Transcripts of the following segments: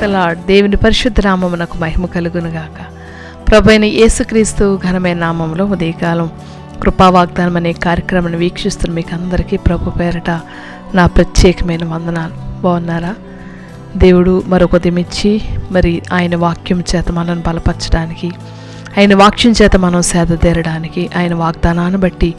ప్రైస్తలా దేవుని పరిశుద్ధ నామమునకు మహిమ కలుగునుగాక. ప్రభైన యేసుక్రీస్తు ఘనమైన నామంలో ఉదయకాలం కృపావాగ్దానం అనే కార్యక్రమాన్ని వీక్షిస్తున్న మీకు అందరికీ ప్రభు పేరట నా ప్రత్యేకమైన వందనాలు. బాగున్నారా? దేవుడు మరొక దిమిచ్చి మరి ఆయన వాక్యం చేత మనల్ని బలపరచడానికి ఆయన వాక్యం చేత మనం సేద తీరడానికి ఆయన వాగ్దానాన్ని బట్టి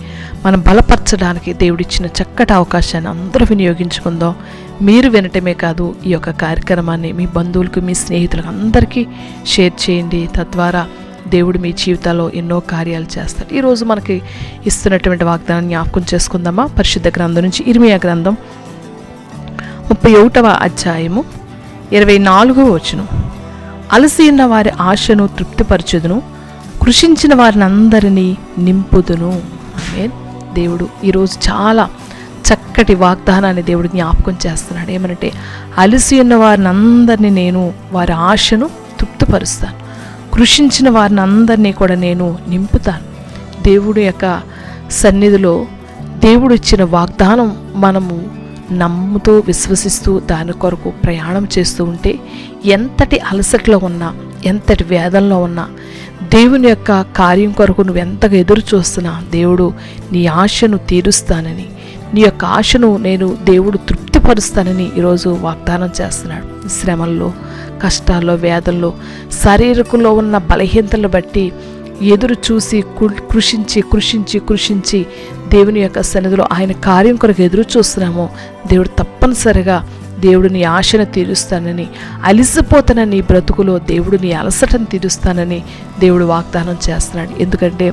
మనం బలపరచడానికి దేవుడిచ్చిన చక్కటి అవకాశాన్ని అందరూ వినియోగించుకుందాం. మీరు వినటమే కాదు ఈ యొక్క కార్యక్రమాన్ని మీ బంధువులకు మీ స్నేహితులకు అందరికీ షేర్ చేయండి. తద్వారా దేవుడు మీ జీవితాల్లో ఎన్నో కార్యాలు చేస్తాడు. ఈరోజు మనకి ఇస్తున్నటువంటి వాగ్దానాన్ని జ్ఞాపకం చేసుకుందామా? పరిశుద్ధ గ్రంథం నుంచి ఇర్మియా గ్రంథం ముప్పై ఒకటవ అధ్యాయము ఇరవై నాలుగో వచనం. అలసి ఉన్న వారి ఆశను తృప్తిపరచుదును. కృషించిన వారిని అందరినీ నింపుదును దేవుడు ఈరోజు చాలా చక్కటి వాగ్దానాన్ని దేవుడు జ్ఞాపకం చేస్తున్నాడు. ఏమనంటే అలసి ఉన్న వారిని అందరినీ నేను వారి ఆశను తృప్తిపరుస్తాను. కృషించిన వారిని అందరినీ కూడా నేను నింపుతాను. దేవుడి యొక్క సన్నిధిలో దేవుడు ఇచ్చిన వాగ్దానం మనము నమ్ముతూ విశ్వసిస్తూ దాని కొరకు ప్రయాణం చేస్తూ ఉంటే ఎంతటి అలసట్లో ఉన్నా ఎంతటి వేదంలో ఉన్నా దేవుని యొక్క కార్యం కొరకు నువ్వు ఎంతగా ఎదురు చూస్తున్నా దేవుడు నీ ఆశను తీరుస్తానని నీ యొక్క ఆశను నేను దేవుడు తృప్తిపరుస్తానని ఈరోజు వాగ్దానం చేస్తున్నాడు. శ్రమల్లో కష్టాల్లో వేదల్లో శారీరకంలో ఉన్న బలహీనతలు బట్టి ఎదురు చూసి కృషించి కృషించి కృషించి దేవుని యొక్క సన్నిధిలో ఆయన కార్యం కొరకు ఎదురు చూస్తున్నామో దేవుడు తప్పనిసరిగా దేవుడు నీ ఆశను తీరుస్తానని అలిసిపోతున్న నీ బ్రతుకులో దేవుడు నీ అలసటను తీరుస్తానని దేవుడు వాగ్దానం చేస్తున్నాడు. ఎందుకంటే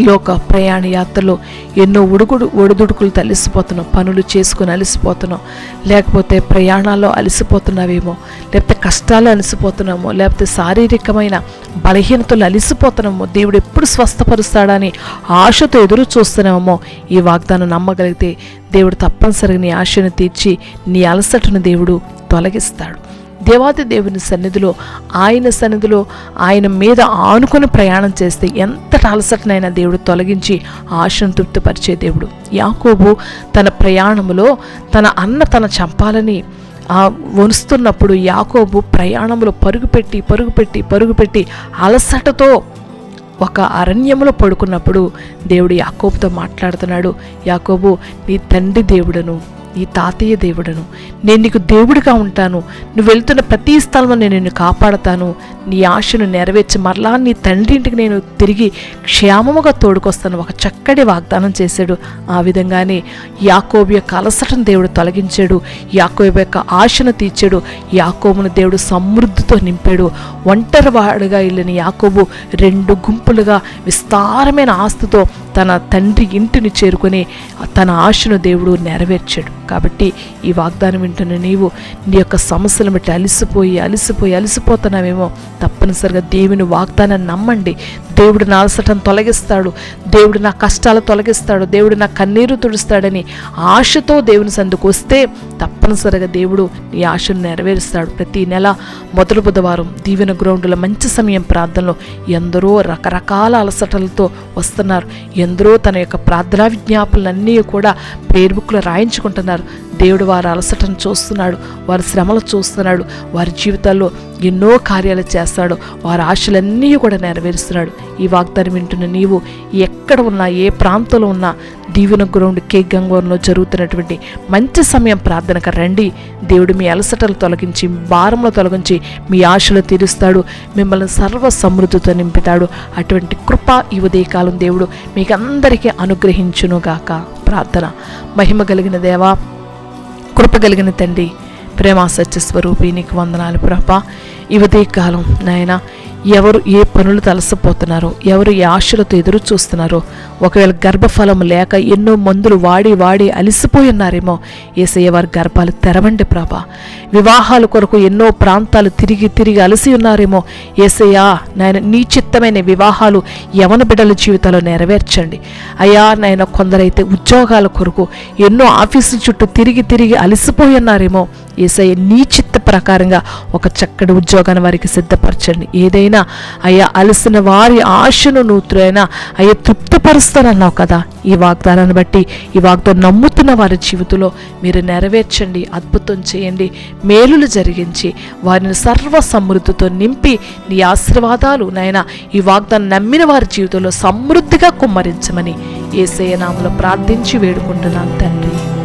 లోక ప్రయాణ యాత్రలో ఎన్నో ఉడుకుడు ఒడిదుడుకులు అలిసిపోతున్నాం పనులు చేసుకుని అలసిపోతున్నాం లేకపోతే ప్రయాణాల్లో అలసిపోతున్నావేమో? లేకపోతే కష్టాలు అలసిపోతున్నామో? లేకపోతే శారీరకమైన బలహీనతలు అలిసిపోతున్నామో? దేవుడు ఎప్పుడు స్వస్థపరుస్తాడని ఆశతో ఎదురు చూస్తున్నామో? ఈ వాగ్దానం నమ్మగలిగితే దేవుడు తప్పనిసరిగా నీ ఆశను తీర్చి నీ అలసటను దేవుడు తొలగిస్తాడు. దేవాది దేవుని సన్నిధిలో ఆయన సన్నిధిలో ఆయన మీద ఆనుకొని ప్రయాణం చేస్తే ఎంత అలసటనైనా దేవుడు తొలగించి ఆశను తృప్తిపరిచే దేవుడు. యాకోబు తన ప్రయాణములో తన అన్న తన చంపాలని వణుస్తున్నప్పుడు యాకోబు ప్రయాణంలో పరుగుపెట్టి పరుగుపెట్టి పరుగుపెట్టి అలసటతో ఒక అరణ్యములో పడుకున్నప్పుడు దేవుడు యాకోబుతో మాట్లాడుతున్నాడు. యాకోబు నీ తండ్రి దేవుడను నీ తాతయ్య దేవుడను. నేను నీకు దేవుడిగా ఉంటాను. నువ్వు వెళ్తున్న ప్రతి స్థలంలో నేను నిన్ను కాపాడతాను. నీ ఆశను నెరవేర్చి మరలా నీ తండ్రి ఇంటికి నేను తిరిగి క్షేమముగా తోడుకొస్తాను. ఒక చక్కటి వాగ్దానం చేశాడు. ఆ విధంగానే యాకోబు యొక్క అలసటను దేవుడు తొలగించాడు. యాకోబు యొక్క ఆశను తీర్చాడు. యాకోబును దేవుడు సమృద్ధితో నింపాడు. ఒంటరి వాడుగా వెళ్ళిన యాకోబు రెండు గుంపులుగా విస్తారమైన ఆస్తితో తన తండ్రి ఇంటిని చేరుకొని తన ఆశను దేవుడు నెరవేర్చాడు. కాబట్టి ఈ వాగ్దానం వింటున్న నీవు నీ యొక్క సమస్యలను బట్టి అలిసిపోయి అలిసిపోయి అలిసిపోతున్నావేమో తప్పనిసరిగా దేవుని వాగ్దానాన్ని నమ్మండి. దేవుడు నా అలసటను తొలగిస్తాడు. దేవుడు నా కష్టాలు తొలగిస్తాడు. దేవుడు నా కన్నీరు తుడుస్తాడని ఆశతో దేవుని సందుకు వస్తే తప్పనిసరిగా దేవుడు నీ ఆశను నెరవేరుస్తాడు. ప్రతి నెల మొదటి బుధవారం దీవెన గ్రౌండ్లో మంచి సమయం ప్రార్థనలో ఎందరో రకరకాల అలసటలతో వస్తున్నారు. ఎందరో తన యొక్క ప్రార్థనా విజ్ఞాపనలన్నీ కూడా ప్రేర్ బుక్లో రాయించుకుంటున్నారు. దేవుడు వారి అలసటను చూస్తున్నాడు. వారి శ్రమలు చూస్తున్నాడు. వారి జీవితాల్లో ఎన్నో కార్యాలు చేస్తాడు. వారి ఆశలన్నీ కూడా నెరవేరుస్తున్నాడు. ఈ వాగ్దానం వింటున్న నీవు ఎక్కడ ఉన్నా ఏ ప్రాంతంలో ఉన్నా దీవెన గ్రౌండ్ కే గంగవరంలో జరుగుతున్నటువంటి మంచి సమయం ప్రార్థనకు రండి. దేవుడు మీ అలసటలు తొలగించి భారంలో తొలగించి మీ ఆశలు తీరుస్తాడు. మిమ్మల్ని సర్వ సమృద్ధితో నింపుతాడు. అటువంటి కృప ఈ ఉదయకాలం దేవుడు మీకు అందరికీ అనుగ్రహించునుగాక. ప్రార్థన. మహిమ కలిగిన దేవా కృప కలిగిన తండ్రి ప్రేమ సత్య స్వరూపి నీకు వందనాలు ప్రభ. ఈ ఉదయకాలం నాయన ఎవరు ఏ పనులు తలసిపోతున్నారో ఎవరు ఏ ఆశలతో ఎదురు చూస్తున్నారో ఒకవేళ గర్భఫలం లేక ఎన్నో మందులు వాడి వాడి అలిసిపోయి ఉన్నారేమో ఏసయ్య వారి గర్భాలు తెరవండి ప్రభా. వివాహాల కొరకు ఎన్నో ప్రాంతాలు తిరిగి తిరిగి అలసి ఉన్నారేమో ఏసయ్యా నాయన నీ చిత్తమైన వివాహాలు యవన బిడ్డల జీవితాల్లో నెరవేర్చండి. అయ్యా నాయన కొందరైతే ఉద్యోగాల కొరకు ఎన్నో ఆఫీసుల చుట్టూ తిరిగి తిరిగి అలసిపోయి ఉన్నారేమో ఏసయ్య నీ చిత్త ప్రకారంగా ఒక చక్కటి ఉద్యోగం ఉద్యోగాన్ని వారికి సిద్ధపరచండి. ఏదైనా అయ్యా అలసిన వారి ఆశను నూతురైనా అయ్యా తృప్తిపరుస్తానన్నావు కదా. ఈ వాగ్దానాన్ని బట్టి ఈ వాగ్దానం నమ్ముతున్న వారి జీవితంలో మీరు నెరవేర్చండి అద్భుతం చేయండి మేలులు జరిగించి వారిని సర్వ సమృద్ధితో నింపి నీ ఆశీర్వాదాలు నాయన ఈ వాగ్దానం నమ్మిన వారి జీవితంలో సమృద్ధిగా కుమ్మరించమని ఏసయ నామలో ప్రార్థించి వేడుకుంటున్నాను తండ్రి.